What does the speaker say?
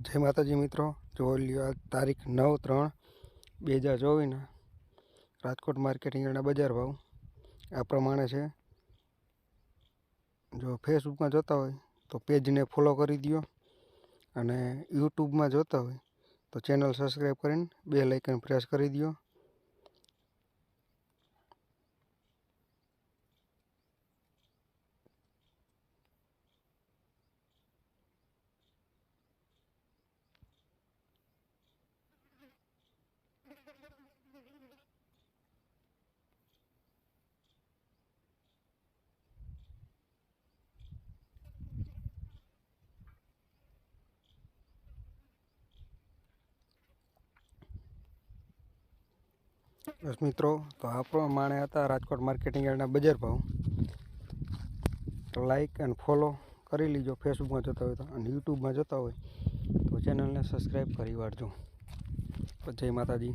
જય માતાજી મિત્રો. જોઈ લ્યો તારીખ નવ ત્રણ બે હજાર ચોવીસના રાજકોટ માર્કેટ રીંગણના બજાર ભાવ. આ પ્રમાણે છે. જો ફેસબુકમાં જોતા હોય તો પેજને ફોલો કરી દો અને યુટ્યુબમાં જોતા હોય તો ચેનલ સબસ્ક્રાઈબ કરીને બે લાઇકન પ્રેસ કરી દો બસ મિત્રો, તો આ પ્રમાણે હતા રાજકોટ માર્કેટિંગ યાર્ડના બજાર ભાવ. તો લાઈક એન્ડ ફોલો કરી લીજો ફેસબુકમાં જોતા હોય તો અને યુટ્યુબમાં જોતા હોય તો ચેનલને સબસ્ક્રાઈબ કરી વાળજો. જય માતાજી.